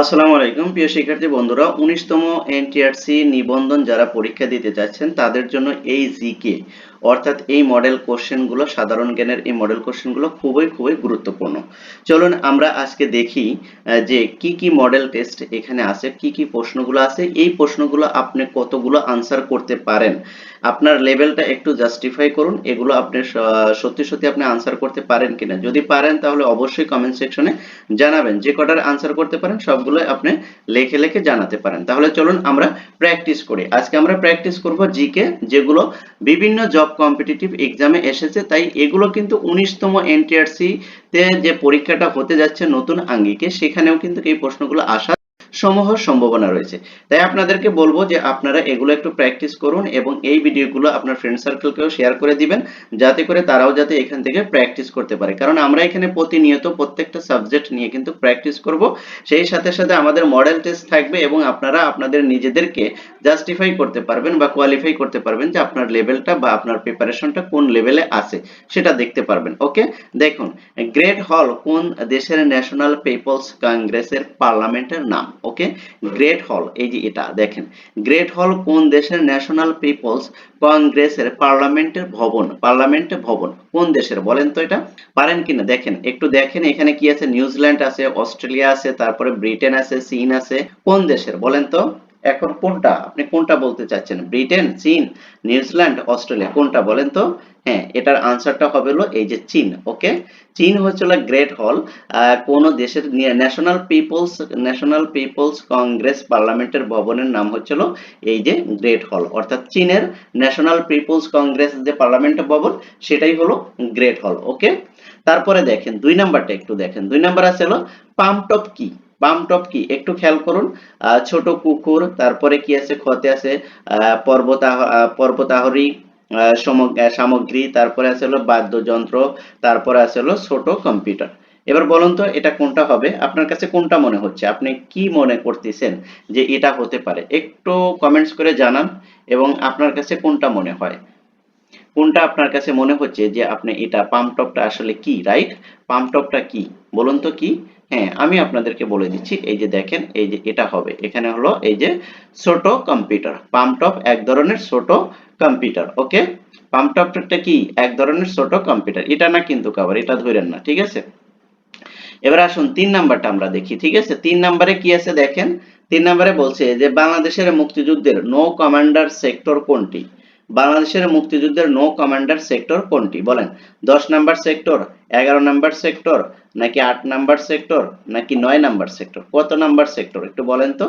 আসসালামু আলাইকুম, প্রিয় শিক্ষার্থী বন্ধুরা। উনিশতম এনটিআরসি নিবন্ধন যারা পরীক্ষা দিতে যাচ্ছেন, তাদের জন্য এই জিকে অর্থাৎ এই মডেল কোশ্চেনগুলো সাধারণ জ্ঞানের এই মডেল কোশ্চেনগুলো খুবই খুবই গুরুত্বপূর্ণ। চলুন আমরা আজকে দেখি যে কি কি মডেল টেস্ট এখানে আছে, কি কি প্রশ্নগুলো আছে। এই প্রশ্নগুলো আপনি কতগুলো আনসার করতে পারেন? আপনার লেভেলটা একটু জাস্টিফাই করুন, এগুলো আপনি সত্যি সত্যি আপনি আনসার করতে পারেন কিনা। যদি পারেন, তাহলে অবশ্যই কমেন্ট সেকশনে জানাবেন। যে কটার আনসার করতে পারেন, সবগুলো আপনি লেখে লেখে জানাতে পারেন। তাহলে চলুন আমরা প্র্যাকটিস করি। আজকে আমরা প্র্যাকটিস করব জিকে যেগুলো বিভিন্ন জব কম্পিটিটিভ এক্সামে এসেছে, তাই এগুলো কিন্তু উনিশতম এনটিআরসি তে যে পরীক্ষাটা হতে যাচ্ছে নতুন আঙ্গিকে, সেখানেও কিন্তু এই প্রশ্নগুলো আসা সমূহ সম্ভাবনা রয়েছে। তাই আপনাদেরকে বলব যে আপনারা এগুলো একটু প্র্যাকটিস করুন এবং এই ভিডিওগুলো আপনার ফ্রেন্ড সার্কেলকেও শেয়ার করে দিবেন, যাতে করে তারাও যাতে এখান থেকে প্র্যাকটিস করতে পারে। কারণ আমরা এখানে প্রতিনিয়ত প্রত্যেকটা সাবজেক্ট নিয়ে কিন্তু প্র্যাকটিস করব। সেই সাথে সাথে আমাদের মডেল টেস্ট থাকবে এবং আপনারা আপনাদের নিজেদেরকে জাস্টিফাই করতে পারবেন বা কোয়ালিফাই করতে পারবেন যে আপনার লেভেলটা বা আপনার প্রিপারেশনটা কোন লেভেলে আছে, সেটা দেখতে পারবেন ওকে দেখুন গ্রেট হল কোন দেশের ন্যাশনাল পিপলস কংগ্রেসের পার্লামেন্টের নাম? ওকে গ্রেট হল এই যে এটা, দেখেন। গ্রেট হল কোন দেশের ন্যাশনাল পিপলস কংগ্রেসের পার্লামেন্টের ভবন? পার্লামেন্টের ভবন, কোন দেশের, বলেন তো এটা? পারেন কিনা? দেখেন, একটু দেখেন, এখানে কি আছে? নিউজিল্যান্ড আছে অস্ট্রেলিয়া আছে, তারপরে ব্রিটেন আছে চীন আছে, কোন দেশের, বলেন তো? এখন কোনটা? আপনি কোনটা বলতে চাচ্ছেন? ব্রিটেন, চীন, নিউজিল্যান্ড, অস্ট্রেলিয়া, কোনটা বলেন তো? হ্যাঁ এটার আনসারটা হবে হলো এই যে চীন, ওকে? চীন হচ্ছে হলো গ্রেট হল কোন দেশের national people's national people's congress পার্লামেন্টের ভবনের নাম হচ্ছিল এই যে গ্রেট হল। অর্থাৎ চীনের ন্যাশনাল পিপলস কংগ্রেস যে পার্লামেন্টের ভবন, সেটাই হলো গ্রেট হল, ওকে? তারপরে দেখেন, দুই নাম্বারটা একটু দেখেন। দুই নাম্বার আছে হলো পাম্পটপ কি? পাম্পটপ কি? একটু খেয়াল করুন। ছোট কুকুর তারপরে কি আছে? খতে আছে। পর্বতাহ আহ, সামগ্রী তারপরে আছে হলো বাদ্যযন্ত্র তারপরে আছে হলো ছোট কম্পিউটার। এবার বলুন তো এটা কোনটা হবে? আপনার কাছে কোনটা মনে হচ্ছে? আপনি কি মনে করতেছেন যে এটা হতে পারে? একটু কমেন্টস করে জানান এবং আপনার কাছে কোনটা মনে হয়? কোনটা আপনার কাছে মনে হচ্ছে যে আপনি এটা পাম্প টপটা আসলে কি রাইট পাম্প টপটা কি? বলুন তো কি? হ্যাঁ আমি আপনাদেরকে বলে দিচ্ছি, এই যে দেখেন, এই যে এটা হবে। এখানে হলো এই যে ছোট কম্পিউটার পাম্প এক ধরনের ছোট কম্পিউটার ওকে পাম্প টপটা কি? এক ধরনের ছোট কম্পিউটার এটা না কিন্তু কাবার এটা ধরেন না, ঠিক আছে? এবার আসুন, তিন নাম্বারটা আমরা দেখি, ঠিক আছে? তিন নাম্বারে কি আছে দেখেন? তিন নাম্বারে বলছে যে, বাংলাদেশের মুক্তিযুদ্ধের নো কমান্ডার সেক্টর কোনটি? বাংলাদেশের মুক্তিযুদ্ধের নো কমান্ডার সেক্টর কোনটি? বলেন, দশ নাম্বার সেক্টর এগারো নাম্বার সেক্টর নাকি আট নাম্বার সেক্টর নাকি নয় নাম্বার সেক্টর কত নাম্বার সেক্টর একটু বলেন তো।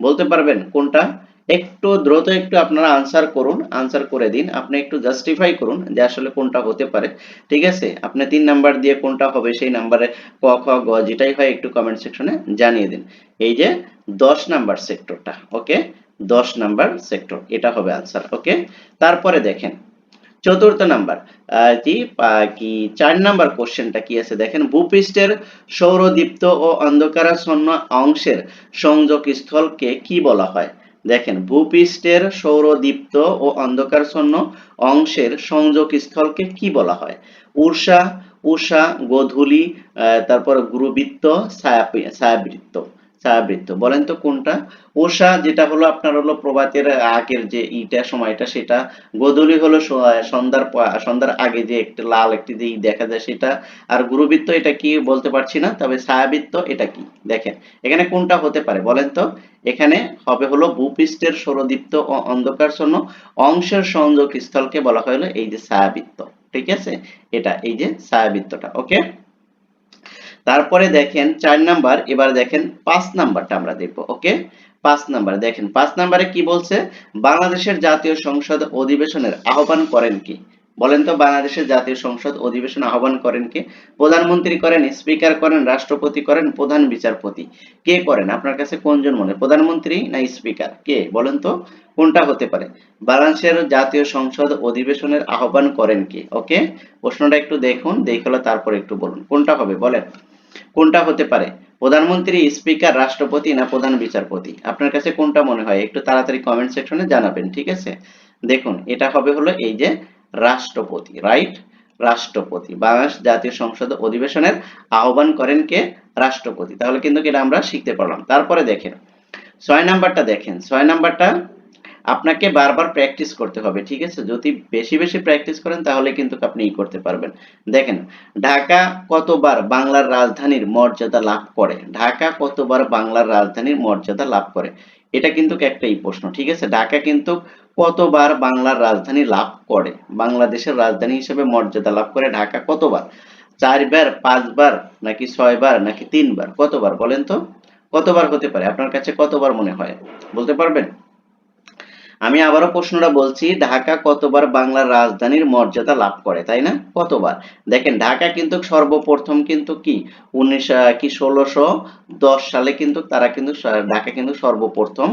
বলতে পারবেন কোনটা? একটু দ্রুত একটু আপনারা আনসার করুন আনসার করে দিন। আপনি একটু জাস্টিফাই করুন যে আসলে কোনটা হতে পারে। ঠিক আছে? আপনি তিন নাম্বার দিয়ে কোনটা হবে, সেই নাম্বারে ক, খ, গ, যেটাই হয় একটু কমেন্ট সেকশনে জানিয়ে দিন। এই যে দশ নাম্বার সেক্টরটা ওকে দশ নাম্বার সেক্টর এটা হবে আনসার ওকে তারপরে দেখেন, চতুর্থ নাম্বার কি, চার নাম্বার কোশ্চেনটা কি আছে? দেখেন, ভূপৃষ্ঠের সৌরদীপ্ত ও অন্ধকারাচ্ছন্ন অংশের সংযোগ স্থলকে কি বলা হয়? দেখেন, ভূপৃষ্ঠের সৌরদীপ্ত ও অন্ধকারাচ্ছন্ন অংশের সংযোগ স্থলকে কি বলা হয়? উষা উষা গোধূলি তারপর গুরুবৃত্ত ছায়া ছায়াবৃত্ত। ছায়াবৃত্ত। বলেন তো কোনটা? উষা যেটা হলো আপনার হলো প্রভাতের আগের যে ইটা, সময়টা, সেটা। গোধূলি হলো সন্ধ্যার সন্ধ্যার আগে যে একটা লাল একটি যে দেখা যায় সেটা। আর গুরুবৃত্ত এটা কি বলতে পারছি না, তবে ছায়াবৃত্ত এটা কি? দেখেন, এখানে কোনটা হতে পারে? বলেন তো, এখানে হবে হলো ভূপৃষ্ঠের সৌরদীপ্ত ও অন্ধকারচ্ছন্ন অংশের সংযোগ স্থলকে বলা হয় হলো এই যে ছায়াবৃত্ত। ঠিক আছে? এটা, এই যে ছায়াবৃত্তটা, ওকে? তারপরে দেখেন চার নাম্বার, এবার দেখেন পাঁচ নাম্বারটা আমরা দেখব, ওকে? পাঁচ নাম্বার, দেখেন পাঁচ নাম্বারে কি বলছে? বাংলাদেশের জাতীয় সংসদ অধিবেশনের আহ্বান করেন কি? বলেন তো বাংলাদেশের জাতীয় সংসদ অধিবেশন আহ্বান করেন কে? প্রধানমন্ত্রী করেন, স্পিকার করেন, রাষ্ট্রপতি করেন, প্রধান বিচারপতি। কে করেন? আপনার কাছে কোনজন মনে? প্রধানমন্ত্রী না স্পিকার? কে? বলেন তো কোনটা হতে পারে? বাংলাদেশের জাতীয় সংসদ অধিবেশনের আহ্বান করেন কে? ওকে? প্রশ্নটা একটু দেখুন দেখলে তারপরে একটু বলুন, কোনটা হবে? বলেন। কোনটা হতে পারে? প্রধানমন্ত্রী, স্পিকার, রাষ্ট্রপতি না প্রধান বিচারপতি? আপনার কাছে কোনটা মনে হয়? একটু তাড়াতাড়ি কমেন্ট সেকশনে জানাবেন, ঠিক আছে? দেখুন, এটা হবে হলো এই যে রাষ্ট্রপতি রাইট রাষ্ট্রপতি। বাংলাদেশ জাতীয় সংসদ অধিবেশনের আহ্বান করেন কে? রাষ্ট্রপতি। তাহলে কিন্তু এটা আমরা শিখতে পারলাম। তারপরে দেখেন, ছয় নাম্বারটা দেখেন। ছয় নাম্বারটা আপনাকে বারবার প্র্যাকটিস করতে হবে, ঠিক আছে? যদি বেশি বেশি প্র্যাকটিস করেন, তাহলে কিন্তু আপনি ই করতে পারবেন। দেখেন, ঢাকা কতবার বাংলার রাজধানীর মর্যাদা লাভ করে? ঢাকা কতবার বাংলার রাজধানীর মর্যাদা লাভ করে? এটা কিন্তু একটা এই প্রশ্ন, ঠিক আছে? ঢাকা কিন্তু কতবার বাংলার রাজধানী লাভ করে? বাংলাদেশের রাজধানী হিসেবে মর্যাদা লাভ করে ঢাকা কতবার? চারবার, পাঁচবার, নাকি ছয়বার, নাকি তিনবার? কতবার বলেন তো? কতবার হতে পারে? আপনার কাছে কতবার মনে হয়? বলতে পারবেন? আমি আবারও প্রশ্নটা বলছি, ঢাকা কতবার বাংলার রাজধানীর মর্যাদা লাভ করে, তাই না? কতবার? দেখেন, ঢাকা কিন্তু সর্বপ্রথম কিন্তু কি? উনিশ কি ষোলোশো দশ সালে কিন্তু তারা কিন্তু ঢাকা কিন্তু সর্বপ্রথম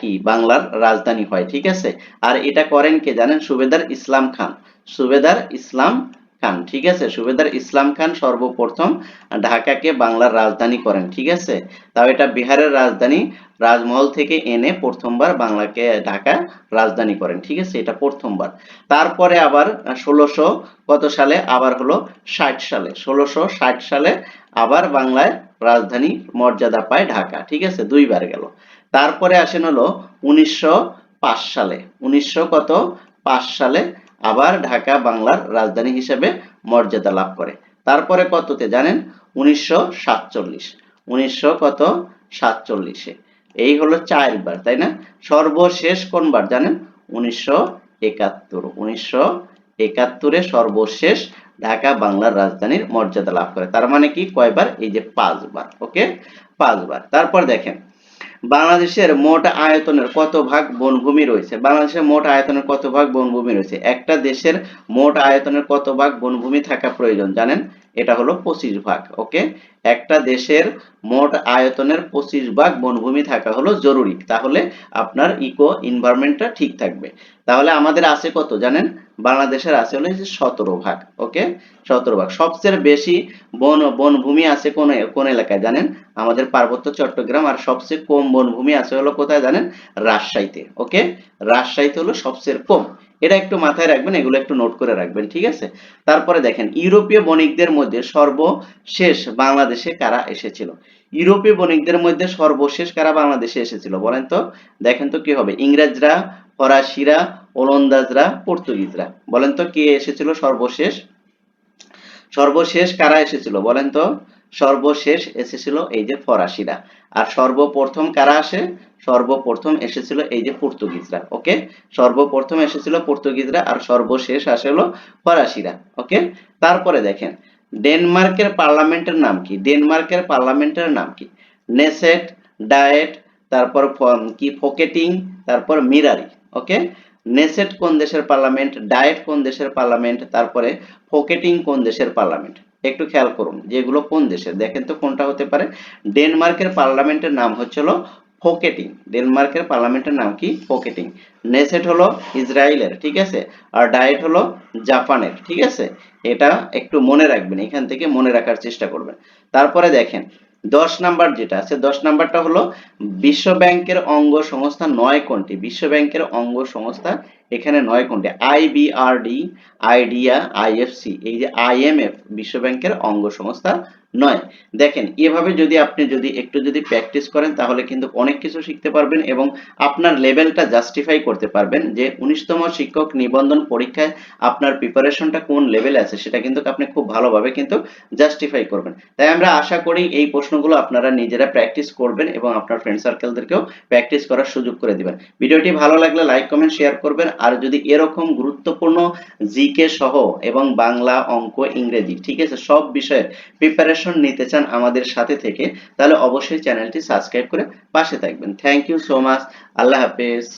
কি বাংলার রাজধানী হয়, ঠিক আছে? আর এটা করেন কে জানেন? সুবেদার ইসলাম খান। সুবেদার ইসলাম খান, ঠিক আছে? সুবেদার ইসলাম খান সর্বপ্রথম ঢাকাকে বাংলার রাজধানী করেন, ঠিক আছে? তাও এটা বিহারের রাজধানী, রাজমহল থেকে এনে প্রথমবার বাংলাকে ঢাকা রাজধানী করেন, ঠিক আছে? এটা প্রথমবার। তারপরে আবার ষোলোশো কত সালে? আবার হলো ষাট সালে। ষোলোশো ষাট সালে আবার বাংলায় রাজধানী মর্যাদা পায় ঢাকা, ঠিক আছে? দুইবার গেল। তারপরে আসেন হলো উনিশশো পাঁচ সালে। উনিশশো কত? পাঁচ সালে আবার ঢাকা বাংলার রাজধানী হিসেবে মর্যাদা লাভ করে। তারপরে কততে জানেন? উনিশশো সাতচল্লিশ। উনিশশো কত? সাতচল্লিশে। এই হলো চারবার, তাই না? সর্বশেষ কোনবার জানেন? উনিশশো একাত্তর। উনিশশো একাত্তরে সর্বশেষ ঢাকা বাংলার রাজধানীর মর্যাদা লাভ করে। তার মানে কি? কয়বার? এই যে পাঁচবার, ওকে? পাঁচবার। তারপর দেখেন বাংলাদেশের মোট আয়তনের কত ভাগ বনভূমি রয়েছে? বাংলাদেশের মোট আয়তনের কত ভাগ বনভূমি রয়েছে? একটা দেশের মোট আয়তনের কত ভাগ বনভূমি থাকা প্রয়োজন জানেন? এটা হলো পঁচিশ ভাগ, ওকে? একটা দেশের মোট আয়তনের পঁচিশ ভাগ বনভূমি থাকা হলো জরুরি, তাহলে আপনার ইকো এনভায়রনমেন্টটা ঠিক থাকবে। তাহলে আমাদের আছে কত জানেন? বাংলাদেশের আছে হলো সতেরো ভাগ, ওকে? সতেরো ভাগ। সবচেয়ে বেশি বন, বনভূমি আছে কোন কোন এলাকায় জানেন? আমাদের পার্বত্য চট্টগ্রাম আর সবচেয়ে কম বনভূমি আছে হলো কোথায় জানেন? রাজশাহীতে, ওকে? রাজশাহীতে হলো সবচেয়ে কম। এটা একটু মাথায় রাখবেন, এগুলো একটু নোট করে রাখবেন, ঠিক আছে? তারপরে দেখেন, ইউরোপীয় বণিকদের মধ্যে সর্বশেষ বাংলাদেশে কারা এসেছিল? ইউরোপীয় বণিকদের মধ্যে সর্বশেষ কারা বাংলাদেশে এসেছিল, বলেন তো? দেখেন তো কি হবে, ইংরেজরা, ফরাসিরা, ওলন্দাজরা, পর্তুগিজরা, বলেন তো কে এসেছিল সর্বশেষ? সর্বশেষ কারা এসেছিল, বলেন তো? সর্বশেষ এসেছিল এই যে ফরাসিরা। আর সর্বপ্রথম কারা আসে? সর্বপ্রথম এসেছিল এই যে পর্তুগিজরা, ওকে? সর্বপ্রথম এসেছিল পর্তুগিজরা আর সর্বশেষ আসে হলো ফরাসিরা, ওকে? তারপরে দেখেন, ডেনমার্কের পার্লামেন্টের নাম কি? ডেনমার্কের পার্লামেন্টের নাম কি? নেসেট, ডায়েট, তারপর কি? ফোকেটিং, তারপর মিরারি, ওকে? নেসেট কোন দেশের পার্লামেন্ট? ডায়েট কোন দেশের পার্লামেন্ট? তারপরে ফোকেটিং কোন দেশের পার্লামেন্ট? একটু খেয়াল করুন যেগুলো কোন দেশের? দেখেন তো কোনটা হতে পারে? ডেনমার্কের পার্লামেন্টের নাম হচ্ছে হলো ফোকেটিং। ডেনমার্কের পার্লামেন্টের নাম কি? ফোকেটিং। নেসেট হলো ইসরায়েলের, ঠিক আছে? আর ডায়েট হলো জাপানের, ঠিক আছে? এটা একটু মনে রাখবেন, এখান থেকে মনে রাখার চেষ্টা করবেন। তারপরে দেখেন দশ নাম্বার যেটা আছে, দশ নাম্বারটা হলো বিশ্ব ব্যাংকের অঙ্গ সংস্থা নয় কোনটি? বিশ্ব ব্যাংকের অঙ্গ সংস্থা এখানে নয় কোনটি? আইবিআরডি, আইডিয়া, আইএফসি, এই যে আইএমএফ বিশ্ব ব্যাংকের অঙ্গ সংস্থা নয়। দেখেন, এভাবে যদি আপনি যদি একটু যদি প্র্যাকটিস করেন, তাহলে কিন্তু অনেক কিছু শিখতে পারবেন এবং আপনার লেভেলটা জাস্টিফাই করতে পারবেন যে উনিশতম শিক্ষক নিবন্ধন পরীক্ষায় আপনার প্রিপারেশনটা কোন লেভেলে আছে, সেটা কিন্তু আপনি খুব ভালোভাবে কিন্তু জাস্টিফাই করবেন। তাই আমরা আশা করি এই প্রশ্নগুলো আপনারা নিজেরা প্র্যাকটিস করবেন এবং আপনার ফ্রেন্ড সার্কেলদেরকেও প্র্যাকটিস করার সুযোগ করে দিবেন। ভিডিওটি ভালো লাগলে লাইক কমেন্ট শেয়ার করবেন। আর যদি এরকম গুরুত্বপূর্ণ জিকে সহ এবং বাংলা অঙ্ক ইংরেজি, ঠিক আছে, সব বিষয়ে প্রিপারেশন নিতে চান আমাদের সাথে থেকে, তাহলে অবশ্যই চ্যানেলটি সাবস্ক্রাইব করে পাশে থাকবেন। থ্যাংক ইউ সো মাচ আল্লাহ হাফেজ।